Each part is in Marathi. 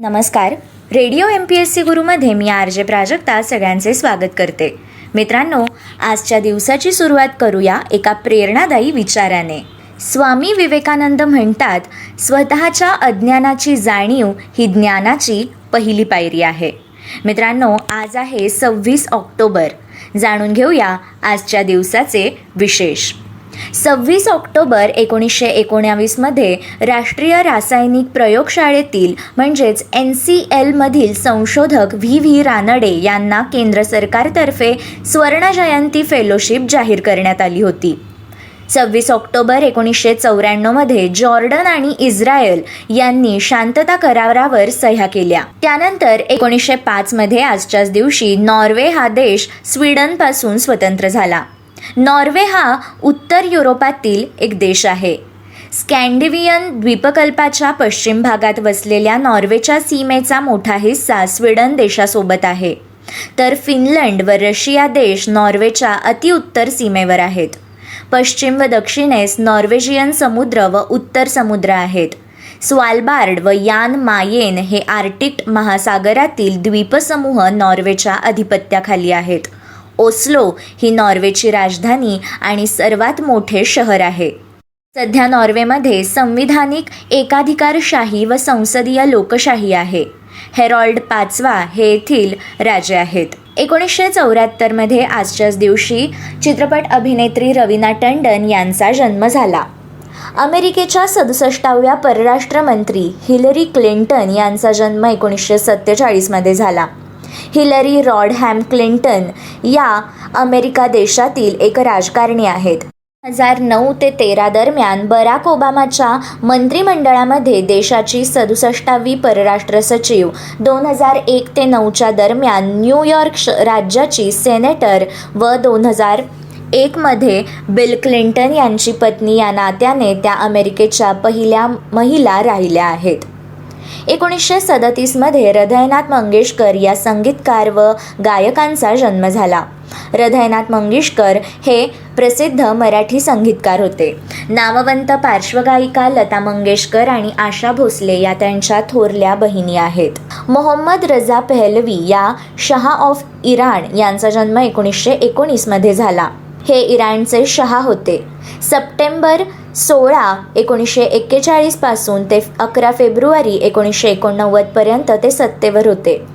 नमस्कार. Radio M P S C गुरुमध्ये मी आर जे प्राजक्ता सगळ्यांचे स्वागत करते. मित्रांनो आजच्या दिवसाची सुरुवात करूया एका प्रेरणादायी विचाराने. स्वामी विवेकानंद म्हणतात स्वतःच्या अज्ञानाची जाणीव ही ज्ञानाची पहिली पायरी आहे. मित्रांनो आज आहे सव्वीस ऑक्टोबर. जाणून घेऊया आजच्या दिवसाचे विशेष. सव्वीस ऑक्टोबर एकोणीसशे एकोणावीसमध्ये राष्ट्रीय रासायनिक प्रयोगशाळेतील म्हणजेच एन सी एलमधील संशोधक व्ही व्ही रानडे यांना केंद्र सरकारतर्फे सुवर्णजयंती फेलोशिप जाहीर करण्यात आली होती. सव्वीस ऑक्टोबर एकोणीसशे चौऱ्याण्णवमध्ये जॉर्डन आणि इस्रायल यांनी शांतता करारावर सह्या केल्या. त्यानंतर एकोणीसशे पाचमध्ये आजच्याच दिवशी नॉर्वे हा देश स्वीडनपासून स्वतंत्र झाला. नॉर्वे हा उत्तर युरोपातील एक देश आहे. स्कॅन्डिवियन द्वीपकल्पाच्या पश्चिम भागात वसलेल्या नॉर्वेच्या सीमेचा मोठा हिस्सा स्वीडन देशासोबत आहे. तर फिनलंड व रशिया देश नॉर्वेच्या अतिउत्तर सीमेवर आहेत. पश्चिम व दक्षिणेस नॉर्वेजियन समुद्र व उत्तर समुद्र आहेत. स्वालबार्ड व यान मायेन हे आर्टिक महासागरातील द्वीपसमूह नॉर्वेच्या अधिपत्याखाली आहेत. ओस्लो ही नॉर्वेची राजधानी आणि सर्वात मोठे शहर आहे. सध्या नॉर्वेमध्ये संविधानिक एकाधिकारशाही व संसदीय लोकशाही आहे. हेरॉल्ड पाचवा हे येथील राजे आहेत. एकोणीसशे चौऱ्याहत्तरमध्ये आजच्याच दिवशी चित्रपट अभिनेत्री रवीना टंडन यांचा जन्म झाला. अमेरिकेच्या सदुसष्टाव्या परराष्ट्र मंत्री हिलरी क्लिंटन यांचा जन्म एकोणीसशे सत्तेचाळीसमध्ये झाला. हिलरी रॉडहॅम क्लिंटन या अमेरिका देशातील एक राजकारणी आहेत. हजार नऊ ते तेरा दरम्यान बराक ओबामाच्या मंत्रिमंडळामध्ये देशाची सदुसष्टावी परराष्ट्र सचिव दोन हजार एक ते नऊच्या दरम्यान न्यूयॉर्क श राज्याची सेनेटर व दोन हजार एकमध्ये बिल क्लिंटन यांची पत्नी या नात्याने त्या अमेरिकेच्या पहिल्या महिला राहिल्या आहेत. एकोणीसशे सदतीसमध्ये हृदयनाथ मंगेशकर या संगीतकार व गायकांचा जन्म झाला. हृदयनाथ मंगेशकर हे प्रसिद्ध मराठी संगीतकार होते. नामवंत पार्श्वगायिका लता मंगेशकर आणि आशा भोसले या त्यांच्या थोरल्या बहिणी आहेत. मोहम्मद रजा पेहलवी या शहा ऑफ इराण यांचा जन्म एकोणीसशे एकोणीसमध्ये झाला. हे इराणचे शहा होते. सप्टेंबर सोळा एकोणीसशे एक्केचाळीसपासून ते अकरा फेब्रुवारी एकोणीसशे एकोणनव्वदपर्यंत ते सत्तेवर होते.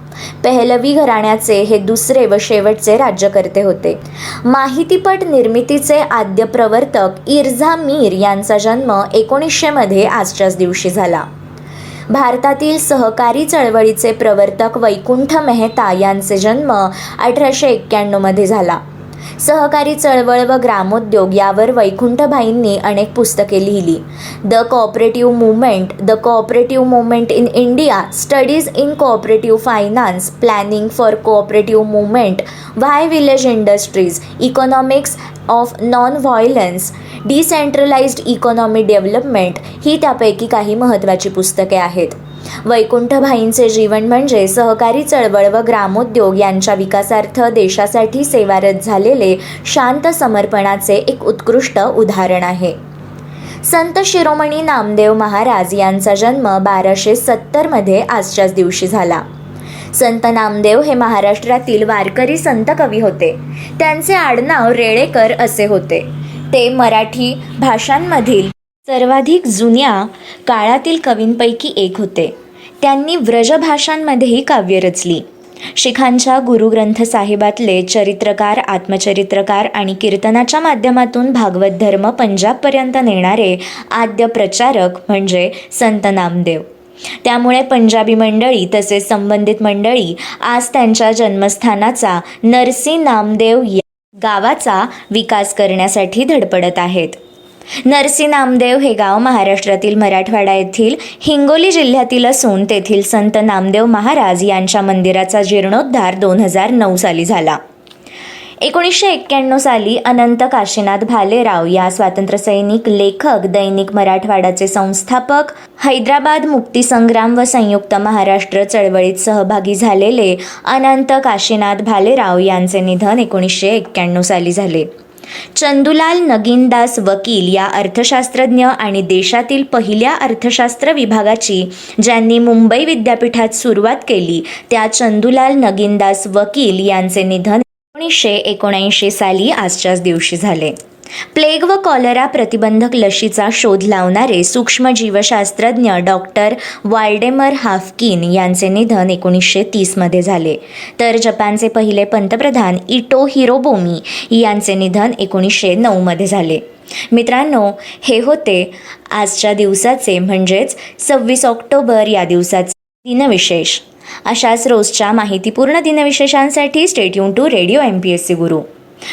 पेहलवी घराण्याचे हे दुसरे व शेवटचे राज्यकर्ते होते. माहितीपट निर्मितीचे आद्य प्रवर्तक इर्झा मीर यांचा जन्म एकोणीसशेमध्ये आजच्याच दिवशी झाला. भारतातील सहकारी चळवळीचे प्रवर्तक वैकुंठ मेहता यांचे जन्म अठराशे एक्क्याण्णवमध्ये झाला. सहकारी चळवळ व ग्रामोद्योग यावर वैकुंठभाईंनी अनेक पुस्तके लिहिली. The cooperative movement the cooperative movement in India studies in cooperative finance planning for cooperative movement why village industries economics of non violence decentralised economy development ही त्यापैकी काही महत्त्वाची पुस्तके आहेत. वैकुंठभाईंचे जीवन म्हणजे सहकारी चळवळ व ग्रामोद्योग यांच्या विकासार्थ देशासाठी सेवारत झालेले शांत समर्पणाचे एक उत्कृष्ट उदाहरण आहे. संत शिरोमणी नामदेव महाराज यांचा जन्म बाराशे सत्तरमध्ये आजच्याच दिवशी झाला. संत नामदेव हे महाराष्ट्रातील वारकरी संत कवी होते. त्यांचे आडनाव रेळेकर असे होते. ते मराठी भाषांमधील सर्वाधिक जुन्या काळातील कवींपैकी एक होते. त्यांनी व्रजभाषांमध्येही काव्य रचली. शिखांच्या गुरुग्रंथ साहिबातले चरित्रकार आत्मचरित्रकार आणि कीर्तनाच्या माध्यमातून भागवत धर्म पंजाबपर्यंत नेणारे आद्य प्रचारक म्हणजे संत नामदेव. त्यामुळे पंजाबी मंडळी तसेच संबंधित मंडळी आज त्यांच्या जन्मस्थानाचा नरसी नामदेव या गावाचा विकास करण्यासाठी धडपडत आहेत. नरसी नामदेव हे गाव महाराष्ट्रातील मराठवाडा येथील हिंगोली जिल्ह्यातील असून तेथील संत नामदेव महाराज यांच्या मंदिराचा जीर्णोद्धार दोन हजार नऊ साली झाला. एकोणीसशे एक्क्याण्णव साली अनंत काशीनाथ भालेराव या स्वातंत्र्यसैनिक लेखक दैनिक मराठवाडाचे संस्थापक हैदराबाद मुक्तीसंग्राम व संयुक्त महाराष्ट्र चळवळीत सहभागी झालेले अनंत काशीनाथ भालेराव यांचे निधन एकोणीसशे एक्क्याण्णव साली झाले. चंदुलाल नगीनदास वकील या अर्थशास्त्रज्ञ आणि देशातील पहिल्या अर्थशास्त्र विभागाची ज्यांनी मुंबई विद्यापीठात सुरुवात केली त्या चंदुलाल नगीनदास वकील यांचे निधन एकोणीसशे एकोणऐंशी साली आजच्याच दिवशी झाले. प्लेग व कॉलरा प्रतिबंधक लशीचा शोध लावणारे सूक्ष्मजीवशास्त्रज्ञ डॉक्टर वाल्डेमर हाफकिन यांचे निधन एकोणीसशे तीसमध्ये झाले. तर जपानचे पहिले पंतप्रधान इटो हिरोबोमी यांचे निधन एकोणीसशे नऊमध्ये झाले. मित्रांनो हे होते आजच्या दिवसाचे म्हणजेच सव्वीस ऑक्टोबर या दिवसाचे दिनविशेष. अशाच रोजच्या माहितीपूर्ण दिनविशेषांसाठी stay tuned to radio M P S C Guru.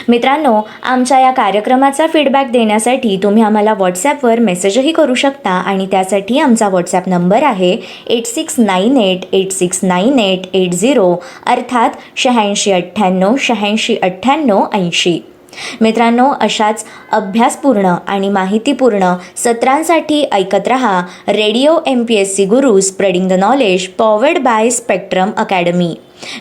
मित्रांनो आमच्या या कार्यक्रमाचा फीडबॅक देण्यासाठी तुम्ही आम्हाला व्हॉट्सॲपवर मेसेजही करू शकता आणि त्यासाठी आमचा व्हॉट्सॲप नंबर आहे eight six nine eight eight six nine eight eight zero अर्थात शहाऐंशी अठ्ठ्याण्णव शहाऐंशी अठ्ठ्याण्णव ऐंशी. मित्रांनो अशाच अभ्यासपूर्ण आणि माहितीपूर्ण सत्रांसाठी ऐकत रहा radio M P S C Guru spreading the knowledge powered by Spectrum Academy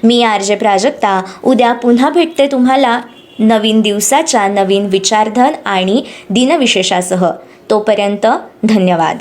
me R J Prajakta उद्या पुन्हा भेटते तुम्हाला. नवीन दिवसाच्या नवीन विचारधन आणि दिनविशेषासह. तोपर्यंत धन्यवाद.